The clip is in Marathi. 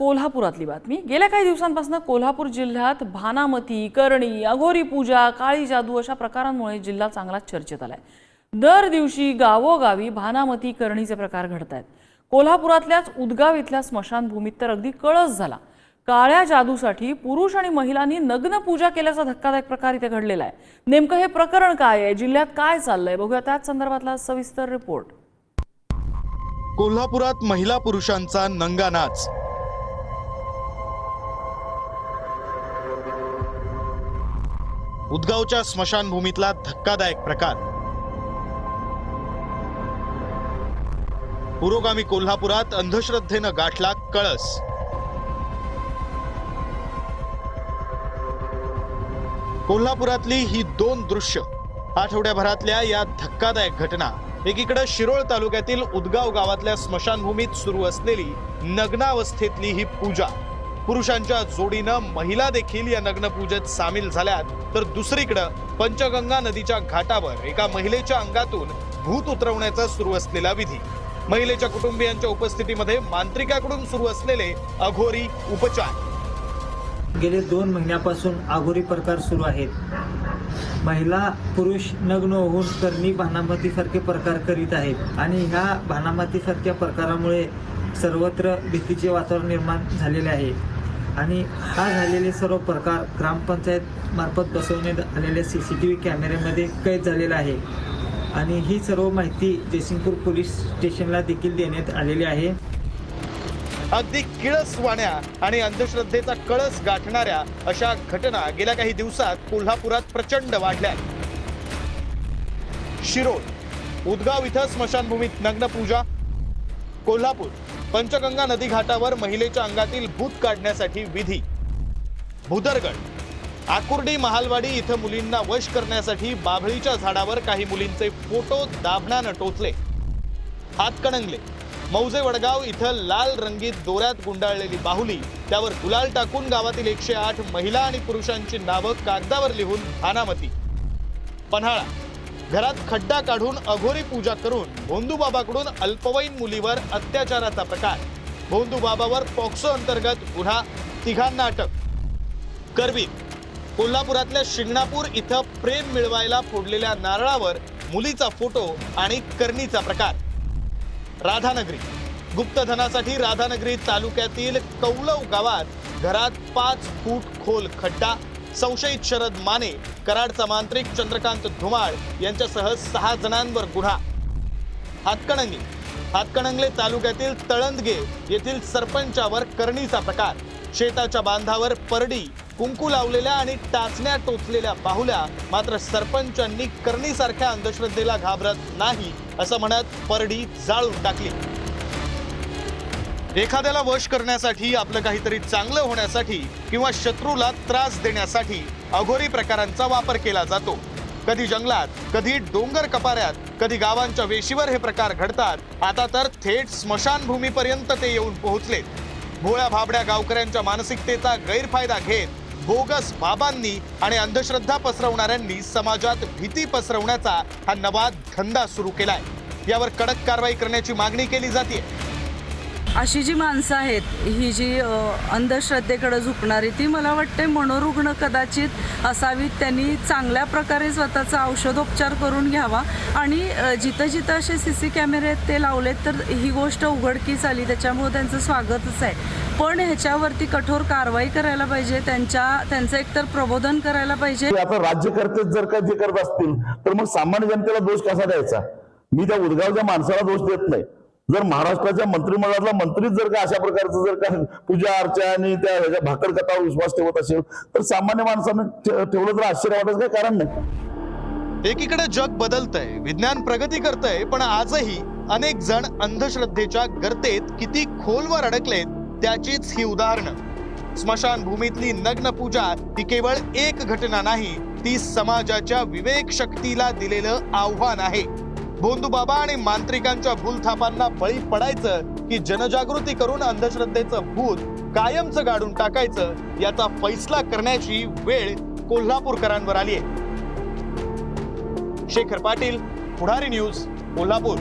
कोल्हापुरातली बातमी. गेल्या काही दिवसांपासून कोल्हापूर जिल्ह्यात भानामती करणी अघोरी पूजा काळी जादू अशा प्रकारांमुळे जिल्हा चांगलाच चर्चेत आलाय. दर दिवशी गावोगावी भानामती करणीचे प्रकार घडत आहेत कोल्हापुरातल्याच उदगाव इथल्या स्मशानभूमीत तर अगदी कळस झाला. काळ्या जादूसाठी पुरुष आणि महिलांनी नग्न पूजा केल्याचा धक्कादायक प्रकार इथे घडलेला आहे. नेमकं हे प्रकरण काय आहे? जिल्ह्यात काय चाललंय? बघूया त्याच संदर्भातला सविस्तर रिपोर्ट. कोल्हापुरात महिला पुरुषांचा नंगा उदगावच्या स्मशानभूमीतला धक्कादायक प्रकार. पुरोगामी कोल्हापुरात अंधश्रद्धेनं गाठला कळस. कोल्हापुरातली ही दोन दृश्य आठवड्याभरातल्या या धक्कादायक घटना एकीकडे शिरोळ तालुक्यातील उदगाव गावातल्या स्मशानभूमीत सुरू असलेली नग्नावस्थेतली ही पूजा पुरुषांच्या जोडीनं महिला देखील या नग्नपूजेत सामील झाल्यात. तर दुसरीकडं पंचगंगा नदीच्या घाटावर एका महिलेच्या अंगातून भूत उतरवण्याचा सुरू असलेला विधी. महिलेच्या कुटुंबियांच्या उपस्थितीमध्ये मांत्रिकाकडून सुरू असलेले अघोरी उपचार. गेले दोन महिन्यापासून अघोरी प्रकार सुरू आहेत. महिला पुरुष नग्न होऊन तरणी भानामतीसारखे प्रकार करीत आहेत आणि ह्या भानामतीसारख्या प्रकारामुळे सर्वत्र भीतीचे वातावरण निर्माण झालेले आहे. आणि हा झालेले सर्व प्रकार ग्रामपंचायत मार्फत बसवण्यात आलेल्या सी सी टी व्ही कॅमेऱ्यामध्ये कैद झालेला आहे. आणि ही सर्व माहिती जयसिंगपूर पोलीस स्टेशनला देखील देण्यात आलेली आहे. अगदी किळस वाण्या आणि अंधश्रद्धेचा कळस गाठणाऱ्या अशा घटना गेल्या काही दिवसात कोल्हापुरात प्रचंड वाढल्या. शिरोळ उदगाव इथं स्मशानभूमीत नग्न पूजा कोल्हापूर पंचगंगा नदी घाटावर महिलेच्या अंगातील भूत काढण्यासाठी विधी. भुदरगड. आकुर्डी महालवाडी इथं मुलींना वश करण्यासाठी बाभळीच्या झाडावर काही मुलींचे फोटो दाभण्यानं टोचले. हातकणंगले मौजे वडगाव इथं लाल रंगीत दोऱ्यात गुंडाळलेली बाहुली त्यावर गुलाल टाकून गावातील एकशे आठ महिला आणि पुरुषांची नावं कागदावर लिहून भानामती. पन्हाळा. घरात खड्डा काढून अघोरी पूजा करून भोंदूबाबाकडून अल्पवयीन मुलीवर अत्याचाराचा प्रकार. भोंदूबाबावर पॉक्सो अंतर्गत गुन्हा तिघांना अटक. करवी कोल्हापुरातल्या शिंगणापूर इथं प्रेम मिळवायला फोडलेल्या नारळावर मुलीचा फोटो आणि करणीचा प्रकार. राधानगरी गुप्तधनासाठी राधानगरी तालुक्यातील कौलव गावात घरात पाच फूट खोल खड्डा संशयित शरद माने कराडचा मांत्रिक चंद्रकांत धुमाळ यांच्यासह सहा जणांवर गुन्हा. हातकणंगले हातकणंगले तालुक्यातील तळंदगे येथील सरपंचावर करणीचा प्रकार. शेताच्या बांधावर परडी कुंकू लावलेल्या आणि टाचण्या टोचलेल्या बाहुल्या मात्र सरपंचांनी करणीसारख्या अंधश्रद्धेला घाबरत नाही असं म्हणत परडी जाळून टाकली. एखाद्याला वश करण्यासाठी आपलं काहीतरी चांगलं होण्यासाठी किंवा शत्रूला त्रास देण्यासाठी अघोरी प्रकारांचा वापर केला जातो. कधी जंगलात कधी डोंगर कपाऱ्यात कधी गावांच्या वेशीवर हे प्रकार घडतात. आता तर थेट स्मशानभूमीपर्यंत ते येऊन पोहोचलेत. भोळ्या भाबड्या गावकऱ्यांच्या मानसिकतेचा गैरफायदा घेत बोगस बाबांनी आणि अंधश्रद्धा पसरवणाऱ्यांनी समाजात भीती पसरवण्याचा हा नवा धंदा सुरू केलाय. यावर कडक कारवाई करण्याची मागणी केली जाते अशी जी माणसं आहेत ही जी अंधश्रद्धेकडे झुकणारी ती मला वाटते मनोरुग्ण कदाचित असावीत. त्यांनी चांगल्या प्रकारे स्वतःचा औषधोपचार करून घ्यावा. आणि जिथं जिथं असे सी सी कॅमेरे आहेत ते लावलेत तर ही गोष्ट उघडकीच आली. त्याच्यामुळे त्यांचं स्वागतच आहे. पण ह्याच्यावरती कठोर कारवाई करायला पाहिजे. त्यांच्या त्यांचं एकतर प्रबोधन करायला पाहिजे. आता राज्यकर्तेच जर का जे करत असतील तर मग सामान्य जनतेला दोष कसा द्यायचा? मी त्या उदगावच्या माणसाला दोष देत नाही जर महाराष्ट्राच्या मंत्रिमंडळातला मंत्रीच जर का अशा प्रकारचं जर का पूजा अर्चा आणि त्या ह्याच्या भाकर कथावर विश्वास ठेवत असेल तर सामान्य माणसानं ठेवलं तर आश्चर्य वाटायचं काही कारण नाही. एकीकडे जग बदलतंय विज्ञान प्रगती करतंय पण आजही अनेक जण अंधश्रद्धेच्या गर्तेत किती खोलवर अडकलेत त्याचीच ही उदाहरणं. स्मशानभूमीतली नग्न पूजा ही केवळ एक घटना नाही ती समाजाच्या विवेक शक्तीला दिलेलं आव्हान आहे. भोंदूबाबा आणि मांत्रिकांच्या भूलथापांना बळी पडायचं की जनजागृती करून अंधश्रद्धेचं भूत कायमचं गाडून टाकायचं याचा फैसला करण्याची वेळ कोल्हापूरकरांवर आली आहे. शेखर पाटील पुढारी न्यूज कोल्हापूर.